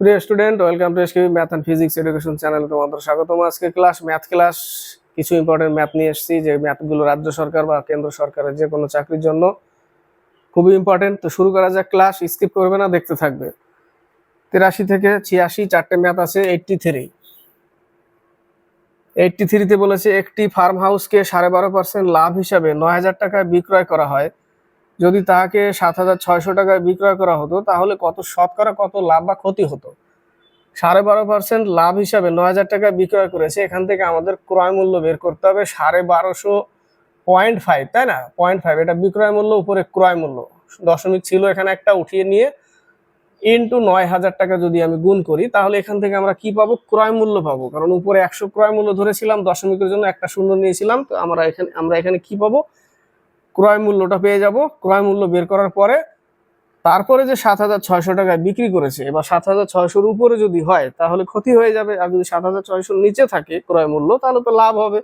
প্রিয় student, welcome to SKB math and physics education চ্যানেলে, তোমাদের স্বাগতম। আজকে ক্লাস, ম্যাথ ক্লাস, কিছু ইম্পর্টেন্ট ম্যাথ নিয়ে এসেছি, যে ম্যাথগুলো রাজ্য সরকার বা কেন্দ্র সরকারের যে কোনো চাকরির জন্য খুবই ইম্পর্টেন্ট তো শুরু করা যাক ক্লাস স্কিপ করবে না, দেখতে থাকবে। তিরাশি থেকে ছিয়াশি, চারটে ম্যাথ আছে এইটটি থ্রি এইটটি থ্রিতে বলেছে, একটি ফার্ম হাউসকে সাড়ে বারো পার্সেন্ট লাভ হিসাবে নয় হাজার টাকায় বিক্রয় করা হয়। যদি তাহাকে সাত হাজার ছয়শো টাকায় বিক্রয় করা হতো, তাহলে কত শতকরা কত লাভ বা ক্ষতি হতো? সাড়ে বারো পার্সেন্ট লাভ হিসাবে নয় হাজার টাকায় বিক্রয় করেছে, এখান থেকে আমাদের ক্রয় মূল্য বের করতে হবে সাড়ে বারোশো পয়েন্ট ফাইভ, তাই না? পয়েন্ট ফাইভ, এটা বিক্রয় মূল্য উপরে ক্রয় মূল্য। দশমিক ছিল এখানে একটা, উঠিয়ে নিয়ে ইন্টু নয় হাজার টাকা যদি আমি গুণ করি, তাহলে এখান থেকে আমরা কি পাবো? ক্রয় মূল্য পাবো। কারণ উপরে একশো ক্রয় মূল্য ধরেছিলাম, দশমিকের জন্য একটা শূন্য নিয়েছিলাম, তো আমরা এখানে আমরা এখানে কি পাবো? ক্রয় মূল্যটা পেয়ে যাব। ক্রয় মূল্য বের করার পরে তারপরে যে সাত হাজার ছয়শো টাকায় বিক্রি করেছে, এবার সাত হাজার ছয়শোর উপরে যদি হয়, তাহলে ক্ষতি হয়ে যাবে। আর যদি সাত হাজার ছয়শোর নিচে থাকে ক্রয় মূল্য, তাহলে তো লাভ হবে।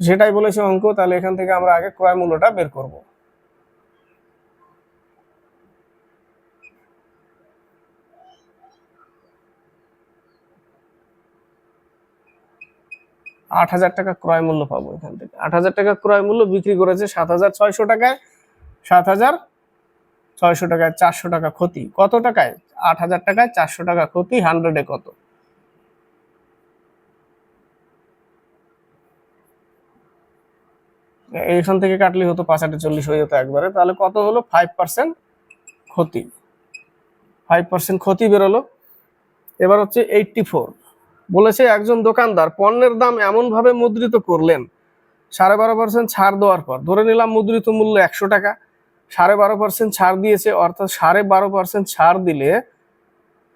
সেটাই বলেছে অঙ্ক, তাহলে এখান থেকে আমরা আগে ক্রয় মূল্যটা বের করব। আট হাজার টাকা ক্রয় মূল্য পাবো এখান থেকে। আট হাজার টাকা ক্রয় মূল্য বিক্রি করেছে সাত হাজার ছয়শো টাকায়, সাত হাজার ছয়শো টাকায় চারশো টাকা ক্ষতি। কত টাকায়? আট হাজার টাকায় চারশো টাকা ক্ষতি হান্ড্রেডে কত? এইখান থেকে কাটলে হতো পাঁচ আটে চল্লিশ, হয়ে যেত একবারে। তাহলে কত হলো? ফাইভ পার্সেন্ট ক্ষতি। ফাইভ পার্সেন্ট ক্ষতি বেরোলো। এবার হচ্ছে এইটটি ফোর বলেছে একজন দোকানদার, পণ্যের দাম এমনভাবে মুদ্রিত করলেন, সাড়ে বারো পার্সেন্ট ছাড় দেওয়ার পর। ধরে নিলাম মুদ্রিত মূল্য একশো টাকা, সাড়ে বারো পার্সেন্ট ছাড় দিয়েছে, অর্থাৎ সাড়ে বারো পার্সেন্ট ছাড় দিলে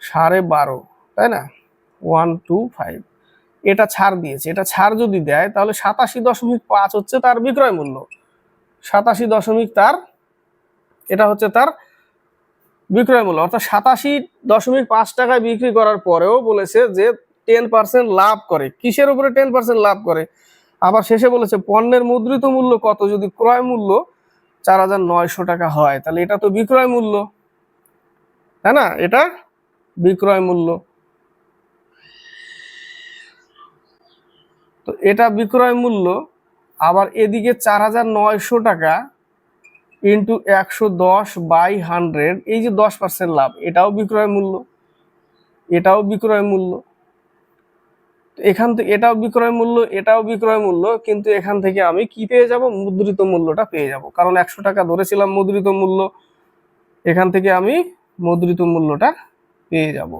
সাড়ে বারো, তাই না? ওয়ান টু ফাইভ এটা ছাড় দিয়েছে। এটা ছাড় যদি দেয়, তাহলে সাতাশি দশমিক পাঁচ হচ্ছে তার বিক্রয় মূল্য। সাতাশি দশমিক তার, এটা হচ্ছে তার বিক্রয় মূল্য। অর্থাৎ সাতাশি দশমিক পাঁচ টাকায় বিক্রি করার পরেও বলেছে যে টেন পার্সেন্ট লাভ করে। কিসের উপরে টেন পার্সেন্ট লাভ করে? আবার শেষে বলেছে, পণ্যের মুদ্রিত মূল্য কত? যদি ক্রয় মূল্য চার হাজার নয়শো টাকা হয়, তাহলে এটা তো বিক্রয় মূল্য। তাই না? এটা বিক্রয় মূল্য। তো এটা বিক্রয় মূল্য, আবার এদিকে চার হাজার নয়শো টাকা ইন্টু একশো দশ বাই হান্ড্রেড এই যে দশ পার্সেন্ট লাভ, এটাও বিক্রয় মূল্য। এটাও বিক্রয় মূল্য। এখান থেকে এটাও বিক্রয় মূল্য, এটাও বিক্রয় মূল্য, কিন্তু এখান থেকে আমি কি পেয়ে যাব? মুদ্রিত মূল্যটা পেয়ে যাব। কারণ একশো টাকা ধরেছিলাম মুদ্রিত মূল্য, এখান থেকে আমি মুদ্রিত মূল্যটা পেয়ে যাব।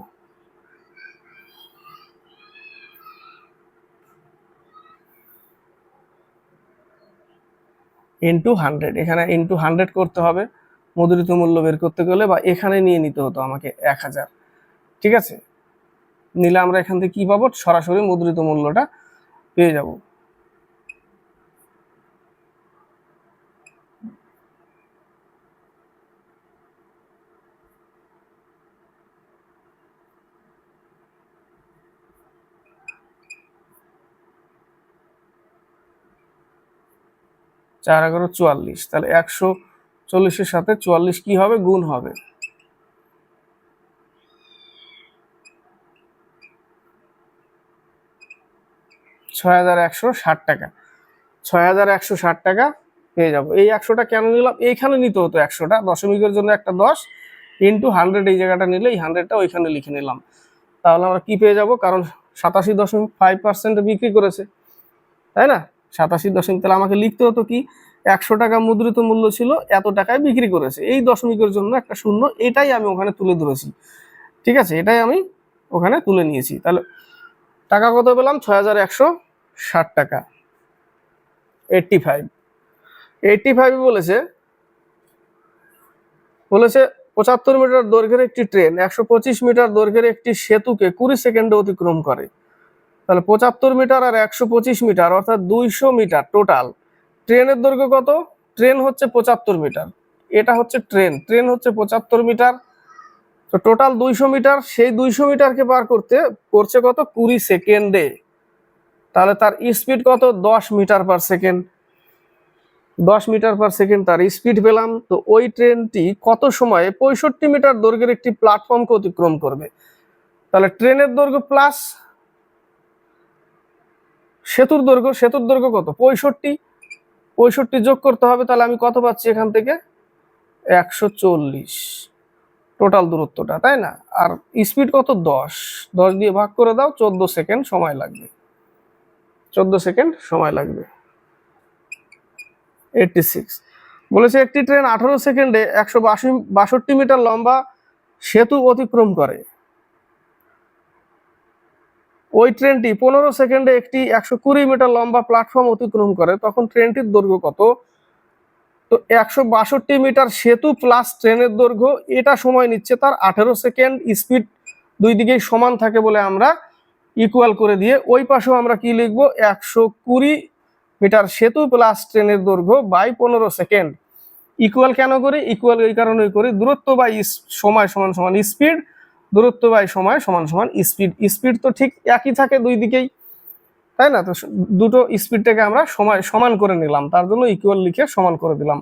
ইন্টু হান্ড্রেড এখানে ইন্টু হান্ড্রেড করতে হবে। মুদ্রিত মূল্য বের করতে গেলে বা এখানে নিয়ে নিতে হতো আমাকে এক হাজার। ঠিক আছে? নিলে আমরা এখান থেকে কি পাবো? সরাসরি মুদ্রিত মূল্যটা পেয়ে যাব। চার এগারো চুয়াল্লিশ, তাহলে একশো চল্লিশের সাথে চুয়াল্লিশ কি হবে? গুণ হবে। ছয় হাজার একশো ষাট টাকা। ছয় হাজার একশো ষাট টাকা পেয়ে যাব। এই একশোটা কেন নিলাম? এইখানে নিতে হতো একশোটা। দশমিকের জন্য একটা দশ ইন্টু হান্ড্রেড এই জায়গাটা নিলে এই হান্ড্রেডটা ওইখানে লিখে নিলাম। তাহলে আমরা কি পেয়ে যাব? কারণ সাতাশি দশমিক ফাইভ পার্সেন্ট বিক্রি করেছে। তাই না? সাতাশি দশমিক তাহলে আমাকে লিখতে হতো কি? একশো টাকা মুদ্রিত মূল্য ছিল, এত টাকায় বিক্রি করেছে। এই দশমিকের জন্য একটা শূন্য, এটাই আমি ওখানে তুলে ধরেছি। ঠিক আছে? এটাই আমি ওখানে তুলে নিয়েছি। তাহলে টাকা কত পেলাম? ছয় হাজার একশো ষাট টাকা। এইটটি ফাইভ এইটটি ফাইভ বলেছে বলেছে পঁচাত্তর মিটার দৈর্ঘ্যের একটি ট্রেন একশো পঁচিশ মিটার দৈর্ঘ্যের একটি সেতুকে কুড়ি সেকেন্ডে অতিক্রম করে। তাহলে পঁচাত্তর মিটার আর একশো পঁচিশ মিটার, অর্থাৎ দুইশো মিটার টোটাল ট্রেনের দৈর্ঘ্য কত? ট্রেন হচ্ছে পঁচাত্তর মিটার। এটা হচ্ছে ট্রেন ট্রেন হচ্ছে পঁচাত্তর মিটার। তো টোটাল দুইশো মিটার, সেই দুইশো মিটারকে পার করতে করছে কত? কুড়ি সেকেন্ডে তাহলে তার স্পিড কত? দশ মিটার পার সেকেন্ড দশ মিটার পার সেকেন্ড তার স্পিড পেলাম। তো ওই ট্রেনটি কত সময়ে? পঁয়ষট্টি মিটার দৈর্ঘ্যের একটি প্ল্যাটফর্মকে অতিক্রম করবে। তাহলে ট্রেনের দৈর্ঘ্য প্লাস সেতুর দৈর্ঘ্য সেতুর দৈর্ঘ্য কত? পঁয়ষট্টি। পঁয়ষট্টি যোগ করতে হবে, তাহলে আমি কত পাচ্ছি এখান থেকে? একশো চল্লিশ। টোটাল দূরত্বটা, তাই না? আর স্পিড কত? দশ। দশ দিয়ে ভাগ করে দাও, চোদ্দ সেকেন্ড সময় লাগবে। চোদ্দ সেকেন্ড সময় লাগবে। এইটটি সিক্স বলেছে, একটি ট্রেন আঠারো সেকেন্ডে একশো বাষট্টি মিটার লম্বা সেতু অতিক্রম করে। ওই ট্রেনটি পনেরো সেকেন্ডে একটি একশো কুড়ি মিটার লম্বা প্ল্যাটফর্ম অতিক্রম করে। তখন ট্রেনটির দৈর্ঘ্য কত? তো একশো বাষট্টি মিটার সেতু প্লাস ট্রেনের দৈর্ঘ্য, এটা সময় নিচ্ছে তার আঠেরো সেকেন্ড। স্পিড দুই দিকেই সমান থাকে বলে আমরা ইকুয়াল করে দিয়ে ওই পাশেও আমরা কি লিখব? একশো কুড়ি মিটার সেতু প্লাস ট্রেনের দৈর্ঘ্য বাই পনেরো সেকেন্ড ইকুয়াল কেন করি? ইকুয়াল এই কারণেই করি। দূরত্ব বাই সময় সমান সমান স্পিড দূরত্ব বাই সময় সমান সমান স্পিড স্পিড তো ঠিক একই থাকে দুই দিকেই, তাই না? তো দুটো স্পিডটাকে আমরা সময় সমান করে নিলাম। তার জন্য ইকুয়াল লিখে সমান করে দিলাম।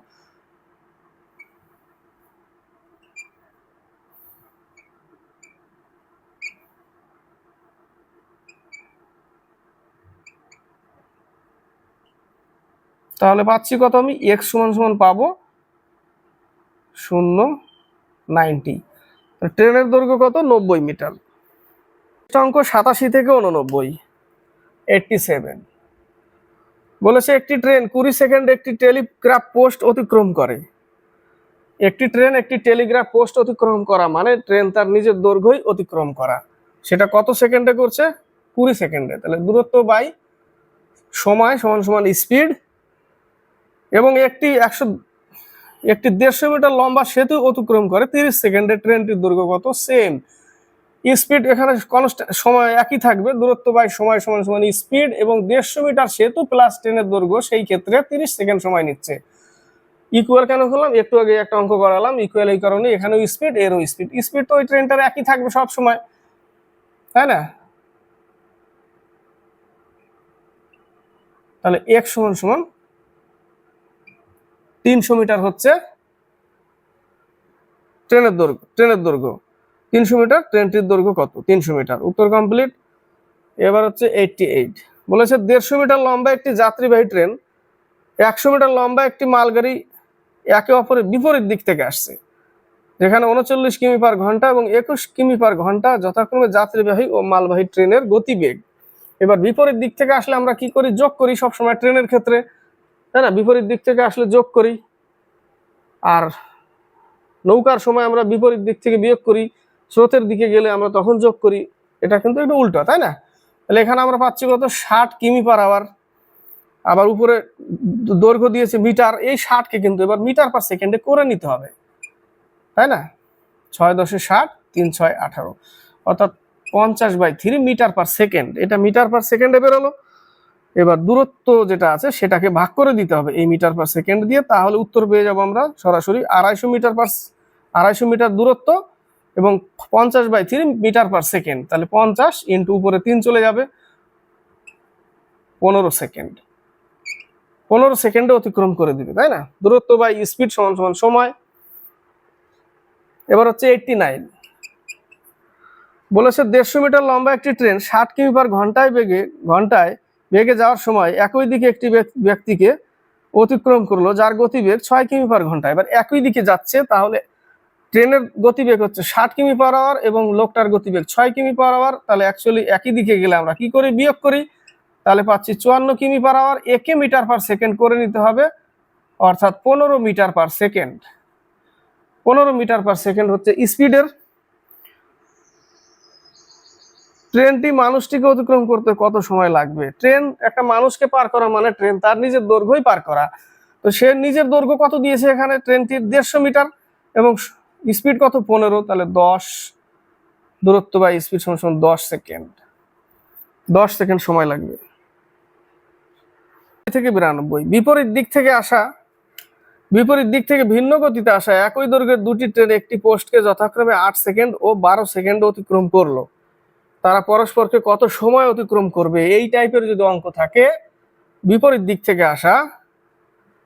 তাহলে পাচ্ছি কত আমি? এক্স সমান সমান পাবো শূন্য নাইনটি। ট্রেনের দৈর্ঘ্য কত? নব্বই মিটার। অঙ্ক সাতাশি থেকে উননব্বই এইটটি সেভেন বলেছে একটি ট্রেন কুড়ি সেকেন্ড একটি টেলিগ্রাফ পোস্ট অতিক্রম করে। একটি ট্রেন একটি টেলিগ্রাফ পোস্ট অতিক্রম করা মানে ট্রেন তার নিজের দৈর্ঘ্যই অতিক্রম করা। সেটা কত সেকেন্ডে করছে? কুড়ি সেকেন্ডে। তাহলে দূরত্ব বাই সময় সমান সমান স্পিড এবং একটি একশো একটি দেড়শো মিটার লম্বা সেতু অতিক্রম করে তিরিশ সেকেন্ডে ট্রেনটির দৈর্ঘ্য কত? সেম। স্পিড এখানে কনস্ট্যান্ট সময় একই থাকবে, দূরত্ব বাই সময় সমান সমান স্পিড এবং দেড়শো মিটার সেতু প্লাস ট্রেনের দৈর্ঘ্য সেই ক্ষেত্রে তিরিশ সেকেন্ড সময় নিচ্ছে। ইকুয়াল কেন করলাম? একটু আগে একটা অঙ্ক করালাম ইকুয়াল এই কারণে এখানেও স্পিড, এরও স্পিড। স্পিড তো ওই ট্রেনটার একই থাকবে সব সময়, তাই না? তাহলে এক সমান সমান তিনশো মিটার হচ্ছে ট্রেনের দৈর্ঘ্য ট্রেনের দৈর্ঘ্য। তিনশো মিটার, ট্রেনটির দৈর্ঘ্য কত? তিনশো মিটার। উত্তর কমপ্লিট এবার হচ্ছে এইটটি এইট বলেছে দেড়শো মিটার লম্বা একটি যাত্রীবাহী ট্রেন, একশো মিটার লম্বা একটি মালগাড়ি একে অপরের বিপরীত দিক থেকে আসছে। যেখানে উনচল্লিশ কিমি পার ঘণ্টা এবং একুশ কিমি পার ঘণ্টা যথাক্রমে যাত্রীবাহী ও মালবাহী ট্রেনের গতিবেগ। এবার বিপরীত দিক থেকে আসলে আমরা কি করি? যোগ করি সবসময় ট্রেনের ক্ষেত্রে। তাই না? বিপরীত দিক থেকে আসলে যোগ করি। আর নৌকার সময় আমরা বিপরীত দিক থেকে বিয়োগ করি, স্রোতের দিকে গেলে আমরা তখন যোগ করি। এটা কিন্তু একটু উল্টো, তাই না? তাহলে এখানে আমরা পাচ্ছি কত? ষাট কিমি পার আওয়ার। আবার উপরে দৈর্ঘ্য দিয়েছে মিটার, এই ষাটকে কিন্তু এবার মিটার পার সেকেন্ডে করে নিতে হবে। তাই না? ছয় দশে ষাট, তিন ছয় আঠারো। অর্থাৎ পঞ্চাশ by three metre per second. এটা মিটার পার সেকেন্ডে বেরোলো। এবার দূরত্ব যেটা আছে সেটাকে ভাগ করে দিতে হবে এই মিটার পার সেকেন্ড দিয়ে, তাহলে উত্তর পেয়ে যাব আমরা সরাসরি আড়াইশো মিটার পার আড়াইশো মিটার দূরত্ব এবং পঞ্চাশ by three metre per second তাহলে পঞ্চাশ ইন্টু উপরে তিন চলে যাবে পনেরো সেকেন্ড পনেরো সেকেন্ডে অতিক্রম করে দিবে, তাই না? দূরত্ব বাই স্পিড সমান সমান সময়। এবার হচ্ছে এইটটি নাইন বলেছে দেড়শো মিটার লম্বা একটি ট্রেন ষাট কিমি পার ঘন্টায় বেগে ঘন্টায় বেগে যাওয়ার সময় একই দিকে একটি ব্যক- ব্যক্তিকে অতিক্রম করল, যার গতিবেগ ছয় কিমি পার ঘণ্টা। এবার একই দিকে যাচ্ছে, তাহলে ট্রেনের গতিবেগ হচ্ছে ষাট কিমি পার আওয়ার এবং লোকটার গতিবেগ ছয় কিমি পার আওয়ার। তাহলে অ্যাকচুয়ালি একই দিকে গেলে আমরা কি করি? বিয়োগ করি। তাহলে পাচ্ছি চুয়ান্ন কিমি পার আওয়ার। একে মিটার পার সেকেন্ড করে নিতে হবে, অর্থাৎ পনেরো মিটার পার সেকেন্ড। পনেরো মিটার পার সেকেন্ড হচ্ছে স্পিডের ট্রেনটি মানুষটিকে অতিক্রম করতে কত সময় লাগবে? ট্রেন একটা মানুষকে পার করা মানে ট্রেন তার নিজের দৈর্ঘ্যই পার করা। তো সে নিজের দৈর্ঘ্য কত দিয়েছে এখানে? ট্রেনটির দেড়শো মিটার এবং স্পিড কত? পনেরো। তাহলে দশ। দূরত্ব বা স্পিড সমান সমান দশ সেকেন্ড। দশ সেকেন্ড সময় লাগবে। থেকে বিরানব্বই। বিপরীত দিক থেকে আসা, বিপরীত দিক থেকে ভিন্ন গতিতে আসা একই দৈর্ঘ্যের দুটি ট্রেন একটি পোস্টকে যথাক্রমে আট সেকেন্ড ও বারো সেকেন্ড অতিক্রম করল। তারা পরস্পরকে কত সময় অতিক্রম করবে, এই টাইপের যদি অঙ্ক থাকে, বিপরীত দিক থেকে আসা,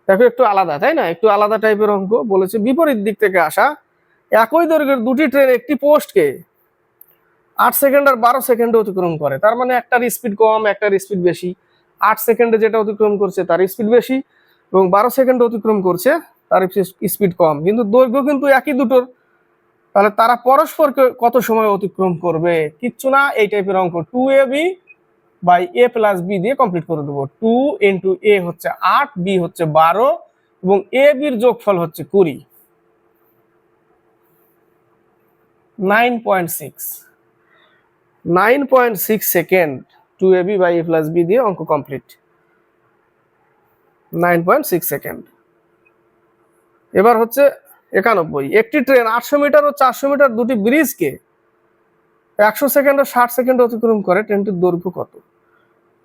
দেখো একটু আলাদা, তাই না? একটু আলাদা টাইপের অঙ্ক বলেছে, বিপরীত দিক থেকে আসা, একই দৈর্ঘ্যের দুটি ট্রেন একটি পোস্টকে আট সেকেন্ড আর বারো সেকেন্ডে অতিক্রম করে। তার মানে একটার স্পিড কম, একটার স্পিড বেশি। আট সেকেন্ডে যেটা অতিক্রম করছে, তার স্পিড বেশি এবং বারো সেকেন্ডে অতিক্রম করছে, তার স্পিড কম। কিন্তু দৈর্ঘ্য কিন্তু একই দুটোর তাহলে তারা পরস্পরকে কত সময় অতিক্রম করবে? কিচ্ছু না, এই টাইপের অঙ্ক two A B by A plus B দিয়ে কমপ্লিট করে দেবো। টু ইন্টু এ হচ্ছে আট বি হচ্ছে বারো এবং এ বির যোগফল হচ্ছে কুড়ি। Nine point six nine point six second two A B by A plus B দিয়ে অঙ্ক complete nine point six second এবার হচ্ছে একানব্বই। একটি ট্রেন আটশো মিটার ও চারশো মিটার দুটি ব্রিজকে একশো সেকেন্ড ও ষাট সেকেন্ড অতিক্রম করে। ট্রেনটির দৈর্ঘ্য কত?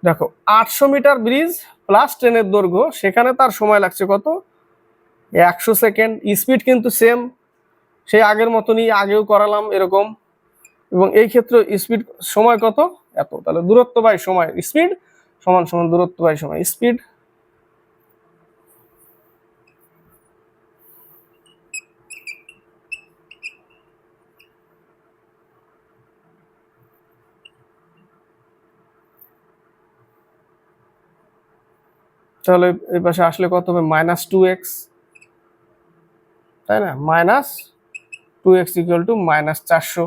দেখো, আটশো মিটার ব্রিজ প্লাস ট্রেনের দৈর্ঘ্য, সেখানে তার সময় লাগছে কত? একশো সেকেন্ড স্পিড কিন্তু সেম সেই আগের মতনই আগেও করালাম এরকম। এবং এই ক্ষেত্রে স্পিড সময় কত? এত। তাহলে দূরত্ব বাই সময়। স্পিড সমান সমান দূরত্ব বাই সময়। স্পিড তাহলে এই পাশে আসলে কত হবে? মাইনাস টু এক্স তাই না? Minus two x equal to minus চারশো।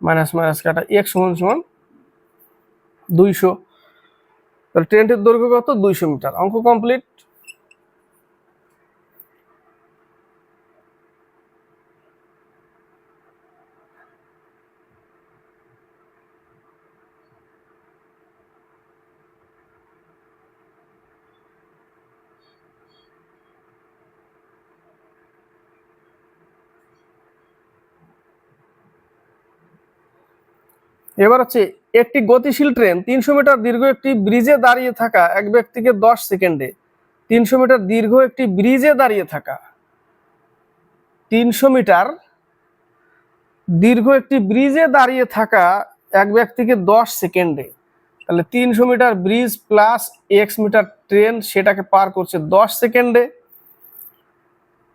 মাইনাস মাইনাস কাটা এক্স সমান সমান দুইশো। তাহলে ট্রেনটির দৈর্ঘ্য কত? দুইশো মিটার। অঙ্ক কমপ্লিট এবার হচ্ছে একটি গতিশীল ট্রেন তিনশো মিটার দীর্ঘ একটি ব্রিজে দাঁড়িয়ে থাকা এক ব্যক্তিকে দশ সেকেন্ডে। তিনশো মিটার দীর্ঘ একটি ব্রিজে দাঁড়িয়ে থাকা। তিনশো মিটার দীর্ঘ একটি ব্রিজে দাঁড়িয়ে থাকা এক ব্যক্তিকে দশ সেকেন্ডে। তাহলে তিনশো metre bridge plus x metre train সেটাকে পার করছে দশ সেকেন্ডে।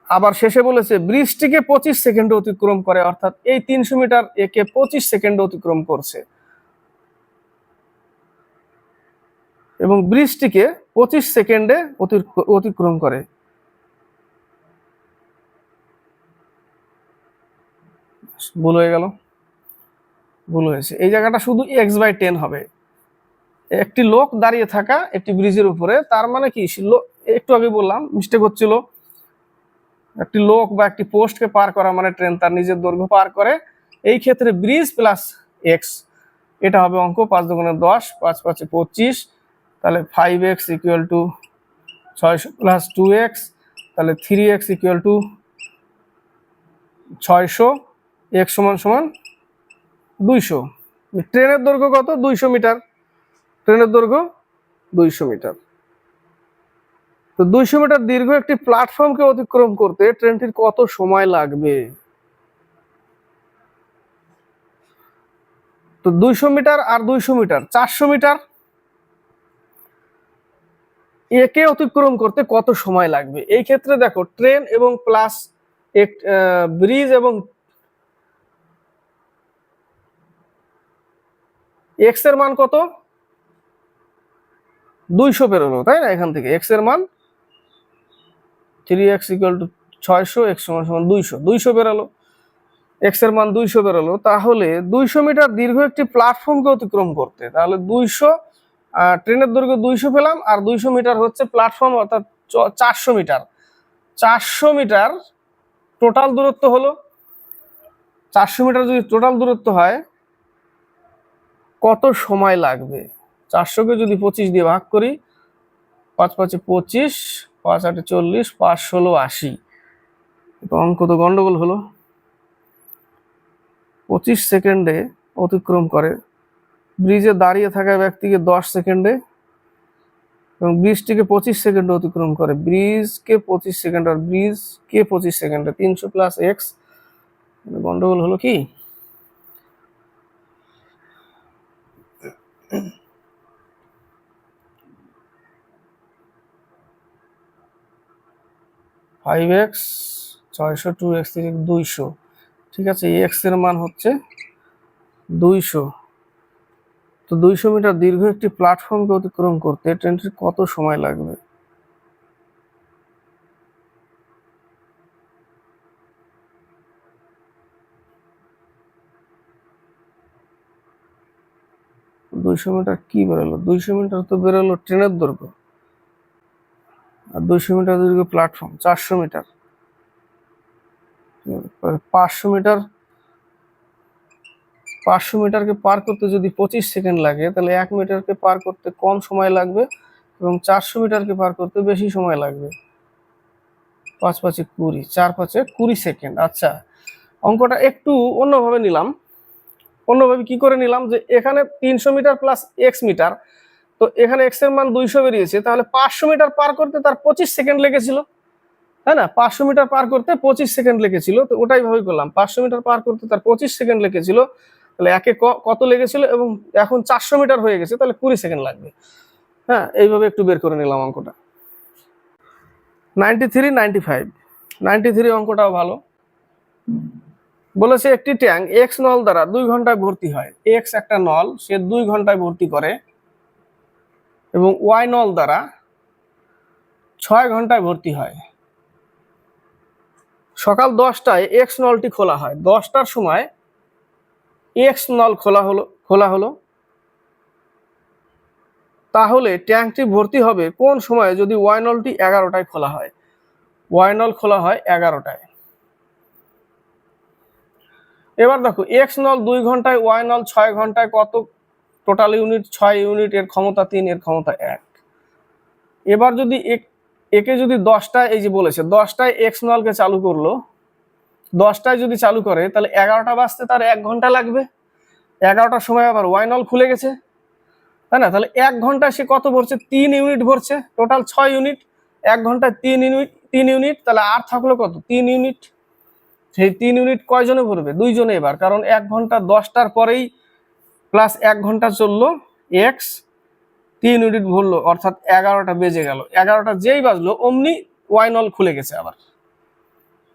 আবার শেষে বলেছে ব্রিজটিকে পঁচিশ সেকেন্ডে অতিক্রম করে, অর্থাৎ এই তিনশো মিটার একে পঁচিশ সেকেন্ডে অতিক্রম করছে। এবং ব্রিজটিকে পঁচিশ সেকেন্ডে অতিক্রম করে। ভুল হয়ে গেল। ভুল হয়েছে। এই জায়গাটা শুধু এক্স বাই টেন হবে। একটি লোক দাঁড়িয়ে থাকা একটি ব্রিজের উপরে, তার মানে কি? একটু আগে বললাম মিস্টেক হচ্ছিল। একটি লোক বা একটি পোস্টকে পার করা মানে ট্রেন তার নিজের দৈর্ঘ্য পার করে। এই ক্ষেত্রে ব্রিজ প্লাস এক্স এটা হবে অঙ্ক পাঁচ দুগুণে দশ, পাঁচ পাঁচে পঁচিশ, তাহলে ফাইভ এক্স ইকুয়াল টু ছয়শো প্লাস টু এক্স তাহলে থ্রি এক্স ইকুয়াল টু ছয়শো এক্স সমান সমান দুইশো। ট্রেনের দৈর্ঘ্য কত? দুইশো মিটার। ট্রেনের দৈর্ঘ্য দুইশো মিটার। তো দুইশো মিটার দীর্ঘ একটি প্ল্যাটফর্মকে অতিক্রম করতে ট্রেনটির কত সময় লাগবে? তো দুইশো মিটার আর দুইশো মিটার, চারশো মিটার একে অতিক্রম করতে কত সময় লাগবে? এই ক্ষেত্রে দেখো, ট্রেন এবং প্লাস এক ব্রিজ এবং এক্সের মান কত? দুইশো বেরোলো তাই না? এখান থেকে এক্সের মান থ্রি এক্স ইকুয়াল টু ছয়শো এক্স সমান সমান দুইশো। দুইশো বেরোলো। এক্সের মান দুইশো বেরোলো। তাহলে দুইশো মিটার দীর্ঘ একটি প্ল্যাটফর্মকে অতিক্রম করতে। তাহলে দুইশো ট্রেনের দৈর্ঘ্য দুইশো পেলাম, আর দুইশো মিটার হচ্ছে প্ল্যাটফর্ম অর্থাৎ চারশো মিটার। চারশো মিটার টোটাল দূরত্ব হলো, চারশো মিটার যদি টোটাল দূরত্ব হয়, কত সময় লাগবে? চারশোকে যদি পঁচিশ দিয়ে ভাগ করি, পাঁচ পাঁচে পঁচিশ পাঁচ আটে চল্লিশ, পাঁচ ষোলো আশি। অঙ্ক তো গন্ডগোল হলো। পঁচিশ সেকেন্ডে অতিক্রম করে। ব্রিজে দাঁড়িয়ে থাকা ব্যক্তিকে দশ সেকেন্ডে এবং ব্রিজটিকে পঁচিশ সেকেন্ডে অতিক্রম করে। ব্রিজকে পঁচিশ সেকেন্ড আর ব্রিজকে পঁচিশ সেকেন্ডে। তিনশো প্লাস এক্স। গন্ডগোল হলো কি? ফাইভ এক্স ছয়শো টু এক্স থেকে দুইশো। ঠিক আছে এক্সের মান হচ্ছে দুইশো। তো দুইশো মিটার দীর্ঘ একটি প্ল্যাটফর্মকে অতিক্রম করতে ট্রেনটির কত সময় লাগবে? দুইশো মিটার কি বেরোলো? দুইশো মিটার তো বেরোলো ট্রেনের দৈর্ঘ্য। আর দুশো মিটার দৈর্ঘ্য প্ল্যাটফর্ম চারশো মিটার। পাঁচশো মিটার, পাঁচশো মিটারকে পার করতে যদি পঁচিশ সেকেন্ড লাগে, তাহলে এক মিটারকে পার করতে কম সময় লাগবে এবং চারশো মিটারকে পার করতে বেশি সময় লাগবে। পাঁচ পাঁচে কুড়ি, চার পাঁচে কুড়ি সেকেন্ড। আচ্ছা অঙ্কটা একটু অন্যভাবে নিলাম। অন্যভাবে কি করে নিলাম যে এখানে তিনশো মিটার প্লাস এক্স মিটার তো এখানে এক্সের মান দুইশো বেরিয়েছে, তাহলে পাঁচশো মিটার পার করতে তার পঁচিশ সেকেন্ড লেগেছিল। তাই না? পাঁচশো মিটার পার করতে পঁচিশ সেকেন্ড লেগেছিল, তো ওটাই ভাবে করলাম। পাঁচশো মিটার পার করতে তার পঁচিশ সেকেন্ড লেগেছিল, তাহলে একে কত লেগেছিল? এবং এখন চারশো মিটার হয়ে গেছে, তাহলে কুড়ি সেকেন্ড লাগবে। হ্যাঁ এইভাবে একটু বের করে নিলাম অঙ্কটা। Ninety three ninety five ninety three অঙ্কটাও ভালো। বলেছে একটি ট্যাঙ্ক এক্স নল দ্বারা দুই ঘন্টায় ভর্তি হয়। এক্স একটা নল, সে দুই ঘন্টায় ভর্তি করে। এবং ওয়াইনল দ্বারা ছয় ঘন্টায় ভর্তি হয়। সকাল দশটায় এক্স নলটি খোলা হয়। দশটার সময় এক্স নল খোলা হলো খোলা হলো। তাহলে ট্যাঙ্কটি ভর্তি হবে কোন সময়ে? যদি ওয়াইনলটি এগারোটায় খোলা হয়। ওয়াইনল খোলা হয় এগারোটায়। এবার দেখো এক্স নল দুই ঘন্টায় ওয়াইনল ছয় ঘন্টায় কত টোটাল ইউনিট ছয় ইউনিট, এর ক্ষমতা তিন, এর ক্ষমতা এক। এবার যদি এক- যদি দশটায়, এই যে বলেছে, দশটায় এক্স নলকে চালু করল, দশটায় যদি চালু করে, তাহলে এগারোটা বাজতে তার এক ঘণ্টা লাগবে। এগারোটার সময় আবার ওয়াই নল খুলে গেছে। তাই না? তাহলে এক ঘণ্টা সে কত ভরছে? তিন ইউনিট ভরছে। টোটাল ছয় ইউনিট, এক ঘন্টায় তিন ইউনিট তিন ইউনিট, তাহলে আর থাকল কত? তিন ইউনিট। সেই তিন ইউনিট কয়জনে ভরবে? দুইজনে এবার, কারণ এক ঘণ্টা দশটার পরেই প্লাস এক ঘণ্টা চলল এক্স তিন ইউনিট ভরলো, অর্থাৎ এগারোটা বেজে গেল। এগারোটা যেই বাজলো, অমনি ওয়াইনল খুলে গেছে আবার।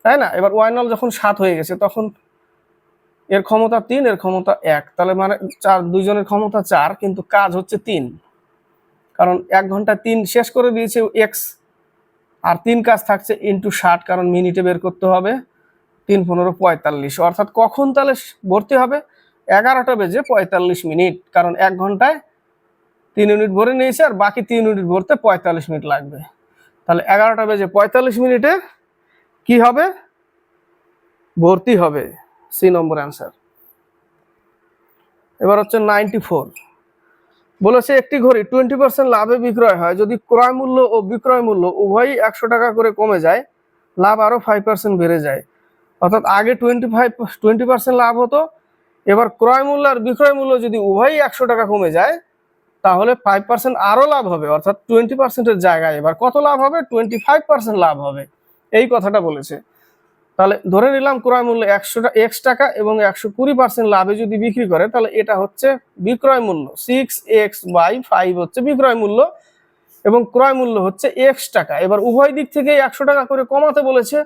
তাই না? এবার ওয়াইনল যখন সাত হয়ে গেছে, তখন এর ক্ষমতা তিন, এর ক্ষমতা এক। তাহলে মানে চার, দুইজনের ক্ষমতা চার, কিন্তু কাজ হচ্ছে তিন। কারণ এক ঘণ্টা তিন শেষ করে দিয়েছে এক্স আর তিন কাজ থাকছে ইন্টু ষাট, কারণ মিনিটে বের করতে হবে। তিন, পনেরো, পঁয়তাল্লিশ। অর্থাৎ কখন তাহলে ভর্তি হবে? এগারোটা বেজে পঁয়তাল্লিশ মিনিট, কারণ এক ঘন্টায় তিন ইউনিট ভরে নিয়েছে আর বাকি তিন ইউনিট ভরতে পঁয়তাল্লিশ মিনিট লাগবে। তাহলে এগারোটা বেজে পঁয়তাল্লিশ মিনিটে কি হবে? ভর্তি হবে সি নম্বর অ্যান্সার এবার হচ্ছে নাইনটি ফোর বলেছে, একটি ঘড়ি টোয়েন্টি পার্সেন্ট লাভে বিক্রয় হয়। যদি ক্রয় মূল্য ও বিক্রয় মূল্য উভয়ই একশো টাকা করে কমে যায়, লাভ আরও ফাইভ পার্সেন্ট বেড়ে যায়। অর্থাৎ আগে টোয়েন্টি ফাইভ টোয়েন্টি পার্সেন্ট লাভ হতো এবার ক্রয় মূল্য আর বিক্রয় মূল্য যদি উভয়ই একশো টাকা কমে যায়, তাহলে ফাইভ পার্সেন্ট আরও লাভ হবে, অর্থাৎ টোয়েন্টি পার্সেন্টের জায়গায়। এবার কত লাভ হবে? টোয়েন্টি ফাইভ পার্সেন্ট লাভ হবে। এই কথাটা বলেছে। তাহলে ধরে নিলাম ক্রয় মূল্য একশো এক্স টাকা এবং একশো কুড়ি পার্সেন্ট লাভে যদি বিক্রি করে, তাহলে এটা হচ্ছে বিক্রয় মূল্য। সিক্স এক্স বাই ফাইভ হচ্ছে বিক্রয় মূল্য এবং ক্রয় মূল্য হচ্ছে এক্স টাকা। এবার উভয় দিক থেকে একশো টাকা করে কমাতে বলেছে,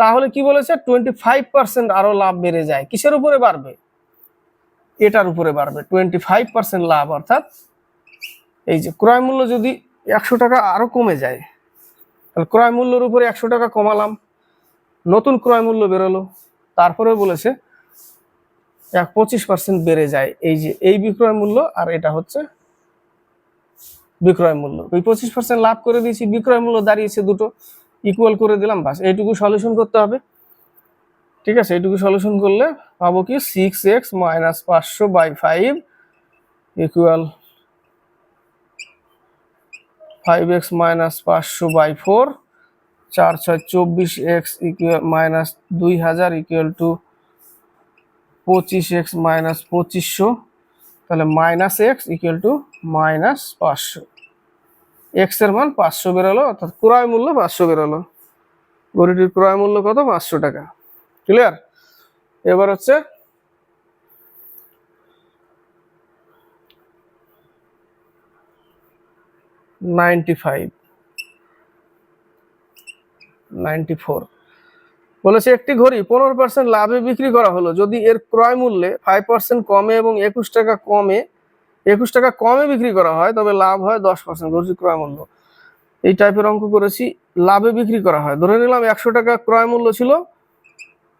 তাহলে কি বলেছে? টোয়েন্টি ফাইভ পার্সেন্ট আরও লাভ বেড়ে যায়। কিসের উপরে বাড়বে? এটার উপরে বাড়বে। টোয়েন্টি ফাইভ পার্সেন্ট লাভ, অর্থাৎ এই যে ক্রয় মূল্য যদি একশো টাকা আরও কমে যায়, তাহলে ক্রয় মূল্যের উপরে একশো টাকা কমালাম, নতুন ক্রয় মূল্য বেরোলো তারপরে বলেছে এক পঁচিশ পার্সেন্ট বেড়ে যায়। এই যে এই বিক্রয় মূল্য আর এটা হচ্ছে বিক্রয় মূল্য। ওই পঁচিশ পার্সেন্ট লাভ করে দিয়েছি, বিক্রয় মূল্য দাঁড়িয়েছে দুটো ইকুয়াল করে দিলাম, বাস এইটুকু সলিউশন করতে হবে। ঠিক আছে এইটুকু সলিউশন করলে পাবো কি? সিক্স এক্স মাইনাস পাঁচশো by five equal five x minus পাঁচশো বাই ফোর চার ছয় চব্বিশ এক্স ইকুয়াল মাইনাস দুই হাজার ইকুয়াল টু পঁচিশ এক্স মাইনাস পঁচিশশো, তাহলে minus x equal to minus পাঁচশো। এক্সের মান পাঁচশো বেরোলো, অর্থাৎ ক্রয় মূল্য পাঁচশো বেরোলো। গড়িটির ক্রয় মূল্য কত? পাঁচশো টাকা। ক্লিয়ার এবার হচ্ছে নাইনটি ফাইভ ফোর বলেছে, একটি ঘড়ি পনেরো পার্সেন্ট লাভে বিক্রি করা হলো। যদি এর ক্রয় মূল্যে ফাইভ পার্সেন্ট কমে এবং একুশ টাকা কমে, একুশ টাকা কমে বিক্রি করা হয়, তবে লাভ হয় দশ পার্সেন্ট ঘড়ির ক্রয় মূল্য। এই টাইপের অঙ্ক করেছি। লাভে বিক্রি করা হয়। ধরে নিলাম একশো টাকা ক্রয় মূল্য ছিল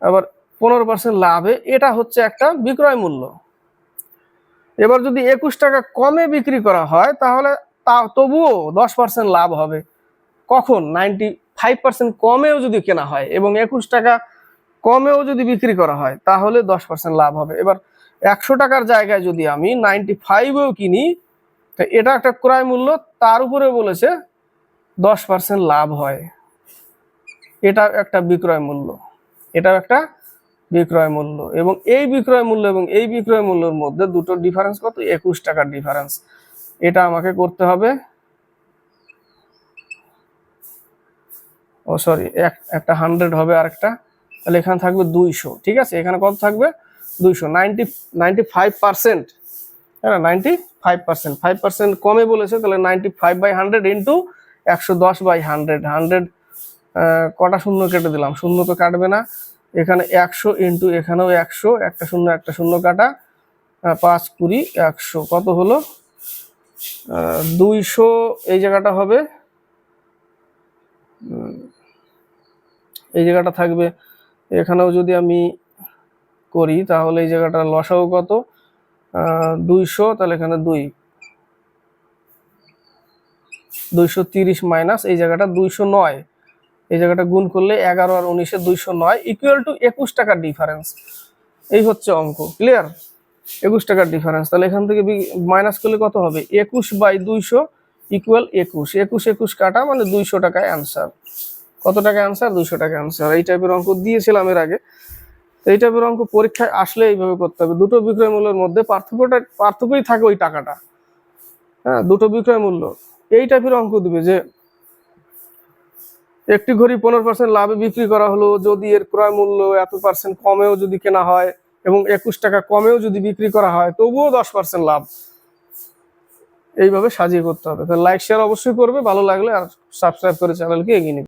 আবার পনেরো পার্সেন্ট লাভে এটা হচ্ছে একটা বিক্রয় মূল্য। এবার যদি একুশ টাকা কমে বিক্রি করা হয়, তাহলে তা তবুও দশ পার্সেন্ট লাভ হবে। কখন? নাইনটি ফাইভ পার্সেন্ট কমেও যদি কেনা হয় এবং একুশ টাকা কমেও যদি বিক্রি করা হয়, তাহলে দশ পার্সেন্ট লাভ হবে। এবার একশো টাকার জায়গায় যদি আমি নাইনটি ফাইভেও কিনি এটা একটা ক্রয় মূল্য, তার উপরে বলেছে দশ পার্সেন্ট লাভ হয়। এটা একটা বিক্রয় মূল্য। এটাও একটা বিক্রয় মূল্য। এবং এই বিক্রয় মূল্য এবং এই বিক্রয় মূল্যের মধ্যে দুটো ডিফারেন্স কত? একুশ টাকার ডিফারেন্স এটা আমাকে করতে হবে। ও সরি একটা হান্ড্রেড হবে আর একটা তাহলে এখানে থাকবে দুইশো, ঠিক আছে? এখানে কত থাকবে? দুইশো। নাইনটি নাইনটি ফাইভ পার্সেন্ট হ্যাঁ ninety five percent five percent কমে বলেছে, তাহলে ninety five by hundred into একশো দশ বাই হান্ড্রেড হান্ড্রেড কটা শূন্য কেটে দিলাম। শূন্য তো কাটবে না। এখানে একশো ইন্টু এখানেও একশো, একটা শূন্য একটা শূন্য কাটা। পাঁচ কুড়ি, একশো। কত হলো? দুইশো, এই জায়গাটা হবে। এই জায়গাটা থাকবে। এখানেও যদি আমি করি, তাহলে এই জায়গাটা লসাও কত? দুইশো, তাহলে এখানে দুই। দুইশো তিরিশ মাইনাস এই জায়গাটা দুইশো নয়। এই জায়গাটা গুণ করলে এগারো আর উনিশে দুইশো নয় ইকুয়াল টু একুশ টাকার ডিফারেন্স এই হচ্ছে অঙ্ক ক্লিয়ার একুশ টাকার ডিফারেন্স তাহলে এখান থেকে মাইনাস করলে কত হবে? একুশ বাই দুইশো ইকুয়াল একুশ। একুশ একুশ কাটা মানে দুইশো টাকায় অ্যান্সার কত টাকা অ্যান্সার দুইশো টাকা অ্যান্সার এই টাইপের অঙ্ক দিয়েছিলাম এর আগে। তো এই টাইপের অঙ্ক পরীক্ষায় আসলে এইভাবে করতে হবে। দুটো বিক্রয় মূল্যের মধ্যে পার্থক্যটা, পার্থক্যই থাকে ওই টাকাটা। হ্যাঁ দুটো বিক্রয় মূল্য। এই টাইপের অঙ্ক দিবে যে একটি ঘড়ি পনেরো পার্সেন্ট লাভে বিক্রি করা হলো, যদি এর ক্রয় মূল্য এত পার্সেন্ট কমেও যদি কেনা হয় এবং একুশ টাকা কমেও যদি বিক্রি করা হয়, তবুও দশ পার্সেন্ট লাভ। এইভাবে সাজিয়ে করতে হবে। তাহলে লাইক শেয়ার অবশ্যই করবে, ভালো লাগলে আর সাবস্ক্রাইব করে চ্যানেলকে এগিয়ে নিবে।